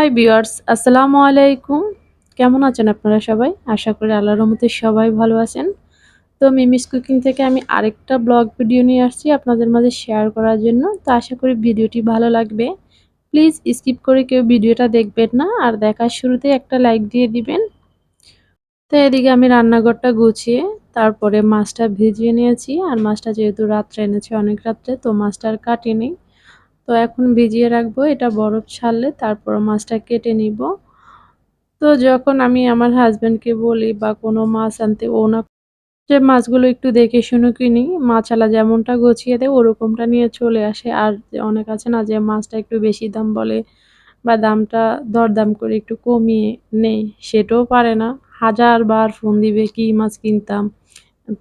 Hi viewers, আসসালামু আলাইকুম। কেমন আছেন আপনারা সবাই? আশা করি আল্লাহ রহমতে সবাই ভালো আছেন। তো মিমিস কুকিং থেকে আমি আরেকটা ব্লগ ভিডিও নিয়ে আসছি আপনাদের মাঝে শেয়ার করার জন্য। তো আশা করি ভিডিওটি ভালো লাগবে। প্লিজ স্কিপ করে কেউ ভিডিওটা দেখবেন না, আর দেখার শুরুতে একটা লাইক দিয়ে দিবেন। তো এদিকে আমি রান্নাঘরটা গুছিয়ে তারপরে মাছটা ভিজিয়ে নিয়েছি, আর মাছটা যেহেতু রাত্রে এনেছি অনেক রাত্রে, তো মাছটা আর কাটিনি। তো এখন ভিজিয়ে রাখব, এটা বরফ ছাড়লে তারপর মাছটা কেটে নিব। তো যখন আমি আমার হাজব্যান্ডকে বলি বা কোনো মাছ আনতে, ও না যে মাছগুলো একটু দেখে শুনে কিনি মাছালা যেমনটা গছিয়ে দেয়, ওরকমটা নিয়ে চলে আসে। আর অনেক আছে না যে মাছটা একটু বেশি দাম বলে বা দামটা দরদাম করে একটু কমিয়ে নেই সেটাও পারে না। হাজার বার ফোন দিবে, কি মাছ কিনতাম?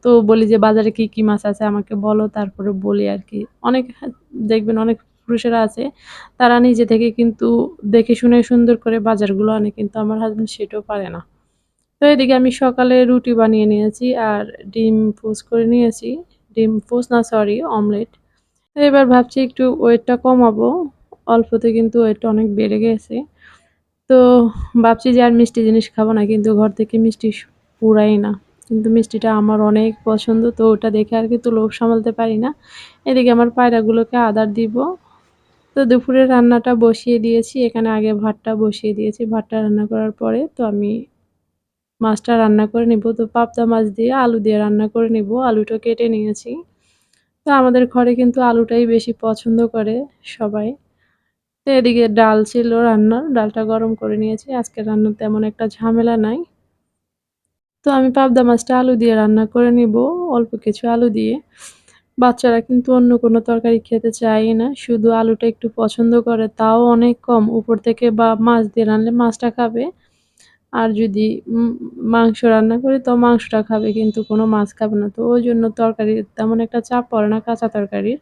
তো বলি যে, বাজারে কি কি মাছ আছে আমাকে বলো, তারপরে বলি আর কি। অনেক, দেখবেন অনেক পুরুষেরা আছে, তারা নিজে থেকে কিন্তু দেখে শুনে সুন্দর করে বাজারগুলো আনে, কিন্তু আমার হাজব্যান্ড সেটাও পারে না। তো এদিকে আমি সকালে রুটি বানিয়ে নিয়েছি আর ডিম পোস্ট করে নিয়েছি। ডিম পোস্ট না সরি অমলেট তো এবার ভাবছি একটু ওয়েটটা কমাবো, অল্পতে কিন্তু ওয়েটটা অনেক বেড়ে গেছে। তো ভাবছি যে আর মিষ্টি জিনিস খাব না, কিন্তু ঘর থেকে মিষ্টি পুরাই না। কিন্তু মিষ্টিটা আমার অনেক পছন্দ, তো ওটা দেখে আর কিন্তু লোভ সামালতে পারি না। এদিকে আমার পায়রাগুলোকে আদার দিব তো দুপুরে রান্নাটা বসিয়ে দিয়েছি। এখানে আগে ভাতটা বসিয়ে দিয়েছি। ভাতটা রান্না করার পরে তো আমি মাছটা রান্না করে নিব। তো পাবদা মাছ দিয়ে আলু দিয়ে রান্না করে নিব। আলুটা কেটে নিয়েছি। তো আমাদের ঘরে কিন্তু আলুটাই বেশি পছন্দ করে সবাই। তো এদিকে ডাল ছিল রান্নার ডালটা গরম করে নিয়েছি। আজকে রান্নার তেমন একটা ঝামেলা নাই। তো আমি পাবদা মাছটা আলু দিয়ে রান্না করে নিব। অল্প কিছু আলু দিয়ে। বাচ্চারা কিন্তু অন্য কোনো তরকারি খেতে চায় না, শুধু আলুটা একটু পছন্দ করে, তাও অনেক কম। উপর থেকে বা মাছ দিয়ে রানলে মাছটা খাবে। আর যদি মাংস রান্না করি, তো মাংসটা খাবে, কিন্তু কোনো মাছ খাবে না। তো ওই জন্য তরকারি তেমন একটা চাপ পড়ে না কাঁচা তরকারির।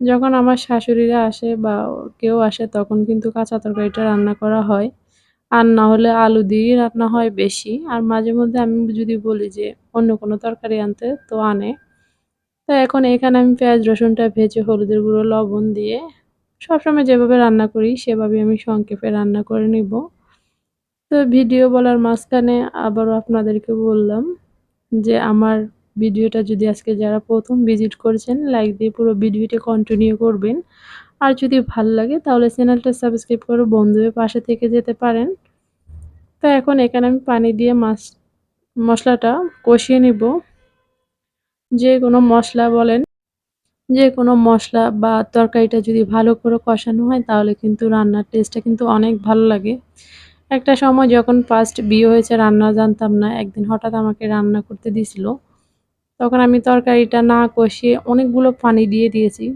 যখন আমার শাশুড়িরা আসে বা কেউ আসে, তখন কিন্তু কাঁচা তরকারিটা রান্না করা হয়। আর না হলে আলু দিয়েই রান্না হয় বেশি। আর মাঝে মধ্যে আমি যদি বলি যে, অন্য কোনো তরকারি আনতে, তো আনে। তো এখন এখানে আমি পেঁয়াজ, রসুনটা ভেজে হলুদের গুঁড়ো, লবণ দিয়ে সবসময় যেভাবে রান্না করি সেভাবে আমি সংক্ষেপে রান্না করে নিব। তো ভিডিও বলার মাঝখানে আবারও আপনাদেরকে বললাম যে আমার ভিডিওটা যদি আজকে যারা প্রথম ভিজিট করেছেন, লাইক দিয়ে পুরো ভিডিওটি কন্টিনিউ করবেন। আর যদি ভালো লাগে তাহলে চ্যানেলটা সাবস্ক্রাইব করে বন্ধুদের পাশে থেকে যেতে পারেন। তো এখন এখানে আমি পানি দিয়ে মাছ, মশলাটা কষিয়ে নিব। যে কোনো মশলা বলেন, যে কোনো মশলা বা তরকারিটা যদি ভালো করে কষানো হয়, তাহলে কিন্তু রান্নার টেস্টটা কিন্তু অনেক ভালো লাগে। একটা সময় যখন ফার্স্ট বিয়ে হয়েছে, রান্না জানতাম না, একদিন হঠাৎ আমাকে রান্না করতে দিয়েছিল তখন আমি তরকারিটা না কষিয়ে অনেকগুলো পানি দিয়ে দিয়েছি।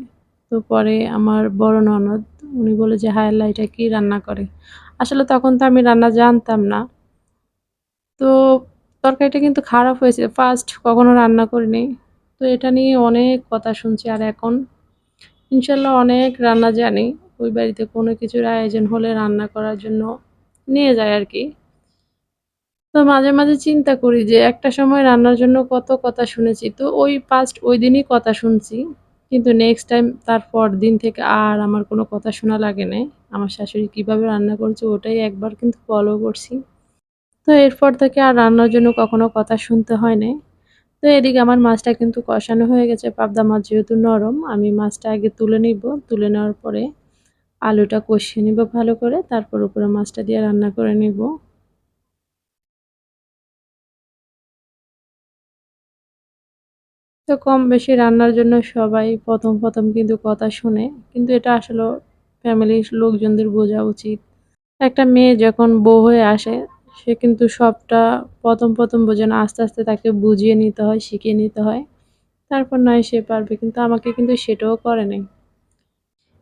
তো পরে আমার বড় ননদ, উনি বলে যে, হায় আল্লাহ, এটা কী রান্না করে? আসলে তখন তো আমি রান্না জানতাম না। তো তরকারিটা কিন্তু খারাপ হয়েছে। ফার্স্ট কখনো রান্না করিনি। তো এটা নিয়ে অনেক কথা শুনছি আর এখন ইনশাল্লাহ অনেক রান্না জানি। ওই বাড়িতে কোনো কিছুর আয়োজন হলে রান্না করার জন্য নিয়ে যায় আর কি। তো মাঝে মাঝে চিন্তা করি যে একটা সময় রান্নার জন্য কত কথা শুনেছি। তো ওই ফার্স্ট ওই দিনই কথা শুনছি, কিন্তু নেক্সট টাইম তারপর দিন থেকে আর আমার কোনো কথা শোনা লাগে না আমার শাশুড়ি কীভাবে রান্না করছে ওটাই একবার কিন্তু ফলো করছি। তো এরপর থেকে আর রান্নার জন্য কখনো কথা শুনতে হয় না তো এদিকে আমার মাছটা কিন্তু কষানো হয়ে গেছে। পাবদা মাছ যেহেতু নরম, আমি মাছটা আগে তুলে নিব। তুলে নেওয়ার পরে আলুটা কষিয়ে নিব ভালো করে, তারপর উপরে মাছটা দিয়ে রান্না করে নিব। তো কম বেশি রান্নার জন্য সবাই প্রথম প্রথম কিন্তু কথা শুনে, কিন্তু এটা আসলে ফ্যামিলির লোকজনদের বোঝা উচিত। একটা মেয়ে যখন বউ হয়ে আসে সে কিন্তু সবটা প্রথম প্রথম বোঝে না আস্তে আস্তে তাকে বুঝিয়ে নিতে হয়, শিখিয়ে নিতে হয়। তারপর নয় সে পারবে, কিন্তু আমাকে কিন্তু সেটাও করে নাই।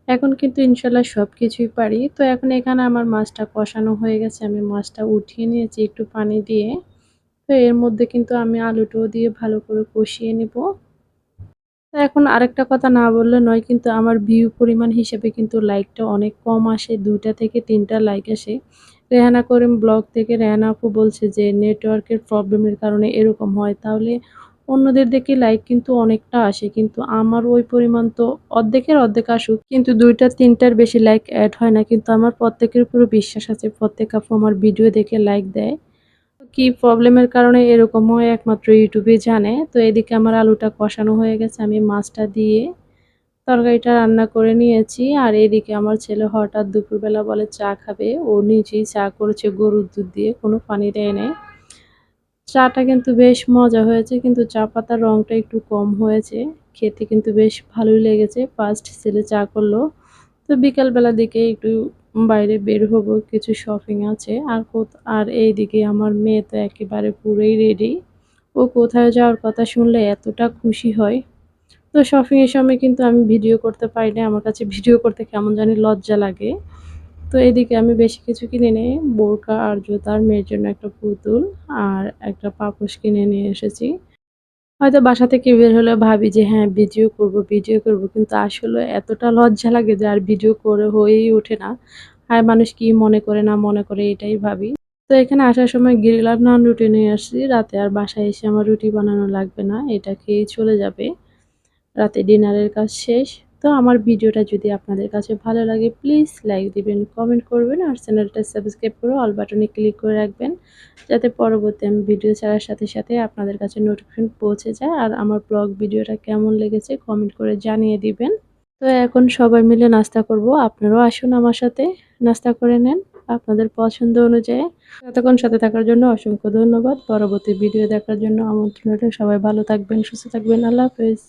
এখন কিন্তু ইনশাল্লাহ সব কিছুই পারি। তো এখন এখানে আমার মাছটা কষানো হয়ে গেছে, আমি মাছটা উঠিয়ে নিয়েছি একটু পানি দিয়ে। তো এর মধ্যে কিন্তু আমি আলুটাও দিয়ে ভালো করে কষিয়ে নেব। এখন আরেকটা কথা না বললে নয়, কিন্তু আমার ভিউ পরিমাণ হিসেবে কিন্তু লাইকটা অনেক কম আসে, দুইটা থেকে তিনটা লাইক আসে। রেহানা করিম ব্লগ থেকে রেহানা আপু বলছে যে, নেটওয়ার্কের প্রবলেমের কারণে এরকম হয়। তাহলে অন্যদের দেখে লাইক কিন্তু অনেকটা আসে, কিন্তু আমার ওই পরিমাণ তো অর্ধেকের অর্ধেক আসুক। কিন্তু দুইটা, তিনটার বেশি লাইক অ্যাড হয় না, কিন্তু আমার প্রত্যেকের উপরে বিশ্বাস আছে। প্রত্যেক আপু আমার ভিডিও দেখে লাইক দেয়। কি প্রবলেমের কারণে এরকম হয় একমাত্র ইউটিউবে জানে। তো এদিকে আমার আলুটা কষানো হয়ে গেছে, আমি মাছটা দিয়ে তরকারিটা রান্না করে নিয়েছি। আর এদিকে আমার ছেলে হঠাৎ দুপুরবেলা বলে, চা খাবে। ও নিজেই চা করেছে গরুর দুধ দিয়ে, কোনো পানি দেয় নেই। চাটা কিন্তু বেশ মজা হয়েছে, কিন্তু চা পাতার রঙটা একটু কম হয়েছে। খেতে কিন্তু বেশ ভালোই লেগেছে। ফার্স্ট ছেলে চা করল। তো বিকালবেলা দিকে একটু বাইরে বের হব, কিছু শপিং আছে। আর আর এইদিকে আমার মেয়ে তো একেবারে পুরোই রেডি ও কোথায় যাওয়ার কথা শুনলে এতটা খুশি হয়। তো শপিংয়ের সময় কিন্তু আমি ভিডিও করতে পারি না আমার কাছে ভিডিও করতে কেমন জানি লজ্জা লাগে। তো এদিকে আমি বেশি কিছু কিনে নিই। বোরকা আর জুতার মেয়ের জন্য একটা পুতুল আর একটা পাপোশ কিনে নিয়ে এসেছি। হয়তো বাসা থেকে বের হলে ভাবি যে হ্যাঁ ভিডিও করব ভিডিও করব। কিন্তু আসলে এতটা লজ্জা লাগে যে আর ভিডিও করে হয়েই ওঠে না। আর মানুষ কি মনে করে না মনে করে এটাই ভাবি। তো এখানে আসার সময় গিরিলার নান রুটি নিয়ে আসছি। রাতে আর বাসায় এসে আমার রুটি বানানো লাগবে না। এটা খেয়েই চলে যাবে। রাতে ডিনারের কাজ শেষ। তো আমার ভিডিওটা যদি আপনাদের কাছে ভালো লাগে প্লিজ লাইক দিবেন কমেন্ট করবেন, আর চ্যানেলটা সাবস্ক্রাইব করে অল বাটনে ক্লিক করে রাখবেন, যাতে পরবর্তী আমি ভিডিও ছাড়ার সাথে সাথে আপনাদের কাছে নোটিফিকেশন পৌঁছে যায়। আর আমার ব্লগ ভিডিওটা কেমন লেগেছে কমেন্ট করে জানিয়ে দিবেন। তো এখন সবাই মিলে নাস্তা করব। আপনারাও আসুন আমার সাথে, নাস্তা করে নেন আপনাদের পছন্দ অনুযায়ী। এতক্ষণ সাথে থাকার জন্য অসংখ্য ধন্যবাদ। পরবর্তী ভিডিও দেখার জন্য আমন্ত্রণ সবাই ভালো থাকবেন, সুস্থ থাকবেন। আল্লাহ হাফেজ।